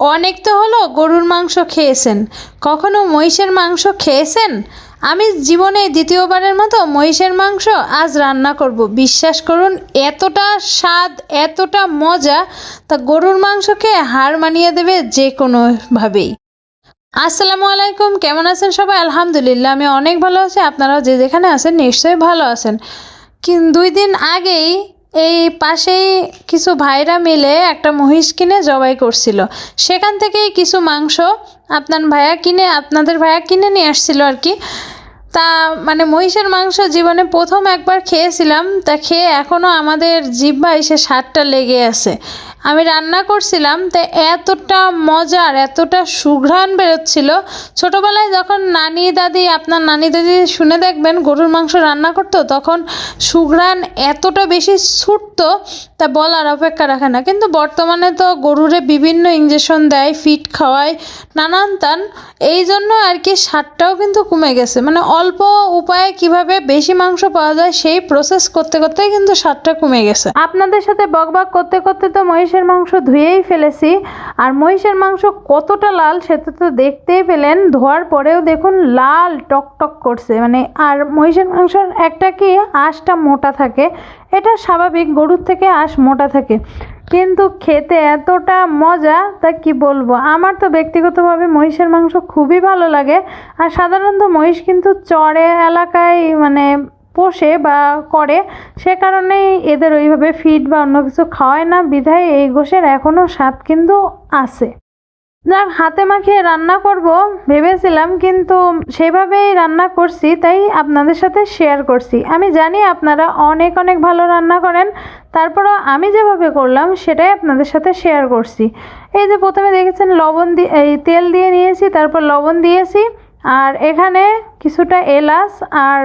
অনেক তো হলো গরুর মাংস খেয়েছেন। কখনো মহিষের মাংস খেয়েছেন? আমি জীবনে দ্বিতীয়বারের মতো মহিষের মাংস আজ রান্না করব। বিশ্বাস করুন, এতটা স্বাদ, এতটা মজা, তা গরুর মাংসকে হার মানিয়ে দেবে যে কোনোভাবেই। আসসালামু আলাইকুম, কেমন আছেন সবাই? আলহামদুলিল্লাহ, আমি অনেক ভালো আছি। আপনারাও যে যেখানে আছেন নিশ্চয়ই ভালো আছেন। কিন্তু দুই দিন আগেই এই পাশেই কিছু ভাইরা মিলে একটা মহিষ কিনে জবাই করছিল। সেখান থেকেই কিছু মাংস আপনার ভাইয়া কিনে আপনাদের ভাইয়া কিনে নিয়ে আসছিল আর কি। তা মানে মহিষের মাংস জীবনে প্রথম একবার খেয়েছিলাম, তা খেয়ে এখনও আমাদের জিহ্বায় সে স্বাদটা লেগে আছে। আমি রান্না করছিলাম, তা এতটা মজার, এতটা সুঘ্রাণ বেরোচ্ছিল। ছোটোবেলায় যখন নানি দাদি, আপনার নানি দাদি শুনে দেখবেন গরুর মাংস রান্না করতো, তখন সুঘ্রাণ এতটা বেশি ছুটতো তা বলার অপেক্ষা রাখে না। কিন্তু বর্তমানে তো গরুরে বিভিন্ন ইঞ্জেকশন দেয় ফিট খাওয়ায়, নানান তান। এই জন্য আর কি স্বাদটাও কিন্তু কমে গেছে। মানে অল্প উপায়ে কীভাবে বেশি মাংস পাওয়া যায় সেই প্রসেস করতে করতেই কিন্তু স্বাদটা কমে গেছে। আপনাদের সাথে বকবক করতে করতে তো মহিষের মাংস ধুয়েই ফেলেছি। আর মহিষের মাংস কতটা লাল সেটা তো দেখতেই পেলেন। ধোয়ার পরেও দেখুন লাল টক টক করছে। মানে আর মহিষের মাংসর একটা কি আঁশটা মোটা থাকে। এটা স্বাভাবিক, গরুর থেকে আঁশ মোটা থাকে। কিন্তু খেতে এতটা মজা, তা কি বলব? আমার তো ব্যক্তিগতভাবে মহিষের মাংস খুবই ভালো লাগে। আর সাধারণত মহিষ কিন্তু চড়ে এলাকায় মানে পোষে বা করে, সে কারণেই এদের ওইভাবে ফিড বা অন্য কিছু খাওয়ায় না। বিধায় এই গোশের এখনও স্বাদ কিন্তু আছে। যাক, হাতে মাখিয়ে রান্না করব, ভেবেছিলাম, কিন্তু সেভাবেই রান্না করছি, তাই আপনাদের সাথে শেয়ার করছি। আমি জানি আপনারা অনেক অনেক ভালো রান্না করেন, তারপরও আমি যেভাবে করলাম, সেটাই আপনাদের সাথে শেয়ার করছি। এই যে প্রথমে দেখেছেন, লবণ দিয়ে এই তেল দিয়ে নিয়েছি, তারপর লবণ দিয়েছি, আর এখানে কিছুটা এলাচ আর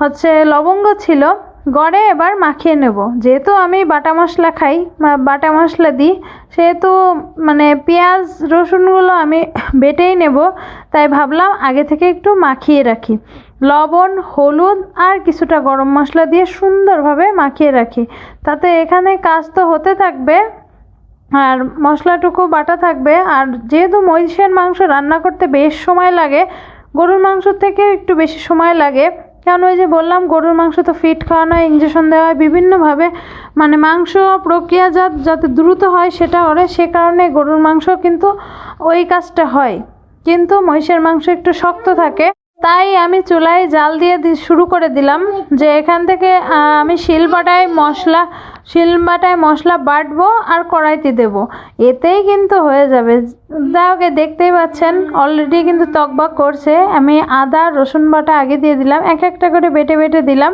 হচ্ছে লবঙ্গ ছিল। গড়ে এবার মাখিয়ে নেব। যেহেতু আমি বাটা মশলা খাই বাটা মশলা দিই, সেহেতু মানে পেঁয়াজ, রসুনগুলো আমি বেটেই নেব। তাই ভাবলাম আগে থেকে একটু মাখিয়ে রাখি। লবণ, হলুদ আর কিছুটা গরম মশলা দিয়ে সুন্দরভাবে মাখিয়ে রাখি। তাতে এখানে কাজ তো হতে থাকবে আর মশলাটুকু বাটা থাকবে। আর যেহেতু মহিষের মাংস রান্না করতে বেশ সময় লাগে, গরুর মাংসর থেকে একটু বেশি সময় লাগে কারণ ওই যে বললাম, গরুর মাংস তো ফিট খাওয়ানো হয় ইঞ্জেকশন দেওয়া হয়, বিভিন্নভাবে। মানে মাংস প্রক্রিয়াজাত যাতে দ্রুত হয় সেটা করে সে কারণে গরুর মাংস কিন্তু ওই কাজটা হয়। কিন্তু মহিষের মাংস একটু শক্ত থাকে। তাই আমি চুলায় জাল দিয়ে শুরু করে দিলাম যে এখান থেকে আমি শিলপাটায় মশলা শিলবাটায় মশলা বাটবো আর কড়াইতে দেব। এতেই কিন্তু হয়ে যাবে। এই দেখতেই পাচ্ছেন অলরেডি কিন্তু তকবক করছে। আমি আদা, রসুন বাটা আগে দিয়ে দিলাম, এক একটা করে বেটে বেটে দিলাম।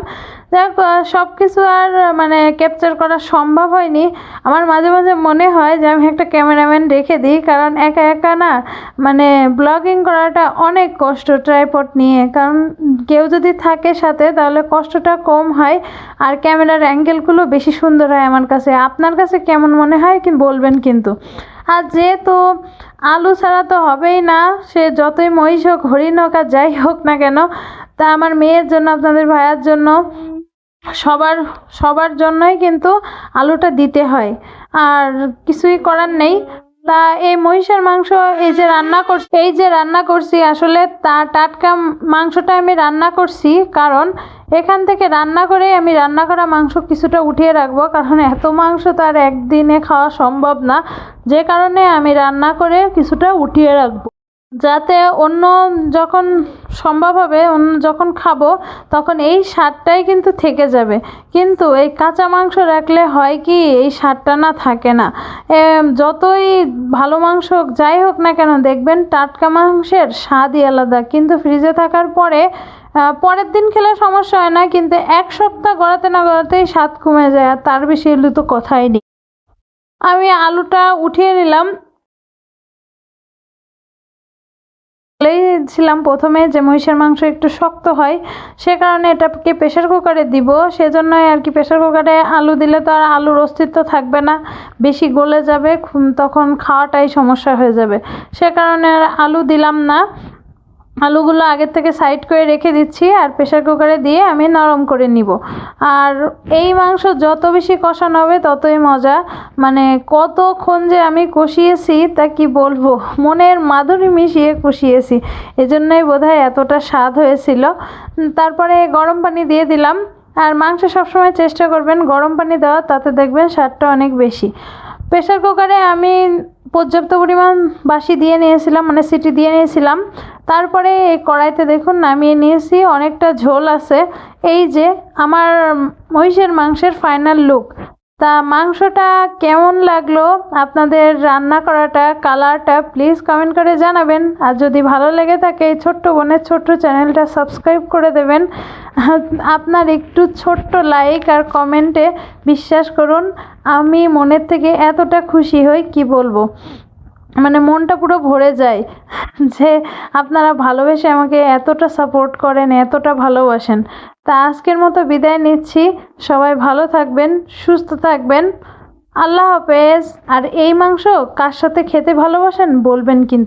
যাই হোক সব কিছু আর মানে ক্যাপচার করা সম্ভব হয়নি। আমার মাঝে মাঝে মনে হয় যে আমি একটা ক্যামেরাম্যান রেখে দিই, কারণ একা একা না মানে ব্লগিং করাটা অনেক কষ্ট ট্রাইপড নিয়ে। কারণ কেউ যদি থাকে সাথে, তাহলে কষ্টটা কম হয়। আর ক্যামেরার অ্যাঙ্গেলগুলো বেশি সুন্দর হয় আমার কাছে, আপনার কাছে কেমন মনে হয় কি বলবেন কিন্তু। আর যেহেতু আলু ছাড়া তো হবেই না, সে যতই মহিষ হোক, হরিণ হোক আর যাই হোক না কেন, তা আমার মেয়ের জন্য, আপনাদের ভাইয়ার জন্য, সবার সবার জন্যই কিন্তু আলুটা দিতে হয়। আর কিছুই করার নেই। তা এই মহিষের মাংস, এই যে রান্না করছি এই যে রান্না করছি, আসলে তা টাটকা মাংসটা আমি রান্না করছি, কারণ এখান থেকে রান্না করে আমি রান্না করা মাংস কিছুটা উঠিয়ে রাখব, কারণ এত মাংস তো আর একদিনে খাওয়া সম্ভব না। যে কারণে আমি রান্না করে কিছুটা উঠিয়ে রাখব। যাতে অন্য যখন সম্ভব হবে, অন্য যখন খাব, তখন এই স্বাদটাই কিন্তু থেকে যাবে। কিন্তু এই কাঁচা মাংস রাখলে হয় কি, এই স্বাদটা না থাকে না। যতই ভালো মাংস হোক, যাই হোক না কেন, দেখবেন টাটকা মাংসের স্বাদই আলাদা। কিন্তু ফ্রিজে থাকার পরে পরের দিন খেলে সমস্যা হয় না, কিন্তু এক সপ্তাহ গড়াতে না গড়াতেই স্বাদ কমে যায়, আর তার বেশি এলে তো কথাই নেই। আমি আলুটা উঠিয়ে নিলাম। বলেইছিলাম প্রথমে, যে মহিষের মাংস একটু শক্ত হয়, সে কারণে এটাকে প্রেশার কুকারে দিব। সেজন্যই আর কি প্রেশার কুকারে আলু দিলে তো আর আলুর অস্তিত্ব থাকবে না, বেশি গলে যাবে তখন খাওয়াটাই সমস্যা হয়ে যাবে। সে কারণে আর আলু দিলাম না। আলুগুলো আগের থেকে সাইড করে রেখে দিচ্ছি আর প্রেশার কুকারে দিয়ে আমি নরম করে নিব। আর এই মাংস যত বেশি কষানো হবে ততই মজা। মানে কতক্ষণ যে আমি কষিয়েছি তা কি বলব? মনের মাধুরী মিশিয়ে কষিয়েছি। এজন্যই বোধহয় এতটা স্বাদ হয়েছিল। তারপরে গরম পানি দিয়ে দিলাম। আর মাংস সবসময় চেষ্টা করবেন গরম পানি দেওয়া তাতে দেখবেন স্বাদটা অনেক বেশি। প্রেশার কুকারে আমি পর্যাপ্ত পরিমাণ বাসি দিয়ে নিয়েছিলাম মানে সিটি দিয়ে নিয়েছিলাম। তারপরে এই কড়াইতে দেখুন নামিয়ে নিয়েছি, অনেকটা ঝোল আছে। এই যে আমার মহিষের মাংসের ফাইনাল লুক তা মাংসটা কেমন লাগল? আপনাদের রান্না করাটা, কালারটা প্লিজ কমেন্ট করে জানাবেন। আর যদি ভালো লেগে থাকে, এই ছোট্ট বোনের ছোট্ট চ্যানেলটা সাবস্ক্রাইব করে দেবেন। আপনার একটু ছোট্ট লাইক আর কমেন্টে বিশ্বাস করুন, আমি মনের থেকে এতটা খুশি হই, কি বলব? মানে মনটা পুরো ভরে যায় যে আপনারা ভালোবেসে আমাকে এতটা সাপোর্ট করেন, এতটা ভালোবাসেন। তা আজকের মতো বিদায় নিচ্ছি। সবাই ভালো থাকবেন, সুস্থ থাকবেন। আল্লাহ হাফেজ। আর এই মাংস কার সাথে খেতে ভালোবাসেন বলবেন কিন্তু।